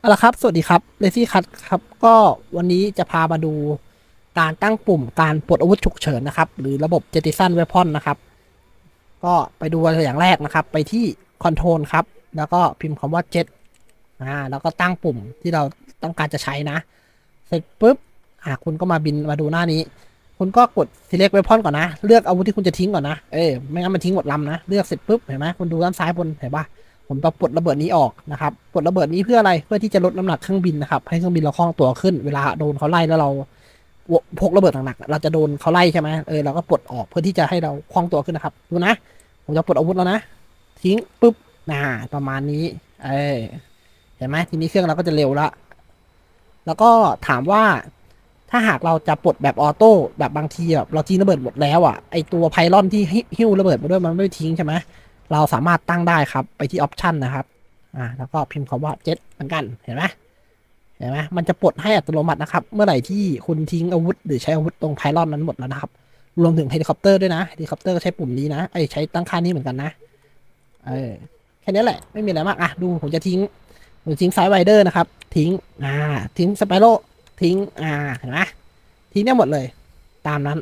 เอาละครับ สวัสดีครับเลซี่คัทครับ ก็วันนี้จะพามาดูการตั้งปุ่มการปลดอาวุธฉุกเฉินนะครับ หรือระบบเจติซันเวพอนนะครับ ก็ไปดูตัวอย่างแรกนะครับ ไปที่คอนโทรลครับ แล้วก็พิมพ์คำว่า jet อ่า แล้วก็ตั้งปุ่มที่เราต้องการจะใช้นะ เสร็จปุ๊บ อ่าคุณก็มาบินมาดูหน้านี้ คุณก็กด select weapon ก่อนนะ เลือกอาวุธที่คุณจะทิ้งก่อนนะ เอ้ยไม่งั้นมันทิ้งหมดลำนะ เลือกเสร็จปุ๊บ เห็นไหมคุณดูด้านซ้ายบน เห็นปะ ผมจะปลดระเบิดนี้ออกนะครับปลดระเบิดนี้เพื่ออะไรเพื่อที่จะลดน้ำหนักเครื่องบินนะครับ ให้เครื่องบินเราคล่องตัวขึ้น เวลาโดนเขาไล่แล้วเราพกระเบิดหนักๆเราจะโดนเขาไล่ใช่ไหมเออเราก็ปลดออกเพื่อที่จะให้เราคล่องตัวขึ้นนะครับดูนะ ผมจะปลดอาวุธแล้วนะ ทิ้งปุ๊บน่าประมาณนี้ เออเห็นไหมทีนี้เครื่องเราก็จะเร็วละแล้วก็ถามว่าถ้าหากเราจะปลดแบบออโต้แบบบางทีแบบเราทิ้ระเบิดหมดแล้วอะไอตัวไพลอนที่หิหิ้วระเบิดมาด้วยมันไม่ทิ้งใช่ไหม เราสามารถตั้งได้ครับไปที่ออปชันนะครับอ่าแล้วก็พิมพ์คำว่าเจ็ตเหมือนกันเห็นไหมเห็นไหมมันจะปลดให้อัตโนมัตินะครับ เมื่อไหร่ที่คุณทิ้งอาวุธ หรือใช้อาวุธตรงไพลอนนั้นหมดแล้วนะครับ รวมถึงเฮลิคอปเตอร์ด้วยนะเฮลิคอปเตอร์ก็ใช้ปุ่มนี้นะไอยใช้ตั้งค่านี้เหมือนกันนะเออแค่นี้แหละไม่มีอะไรมากอะดูผมจะทิ้งผมทิ้งไซด์ไวเดอร์นะครับ ทิ้งอ่าทิ้งสไปโรทิ้งอ่าเห็นไหมทิ้งได้หมดเลย ตามนั้น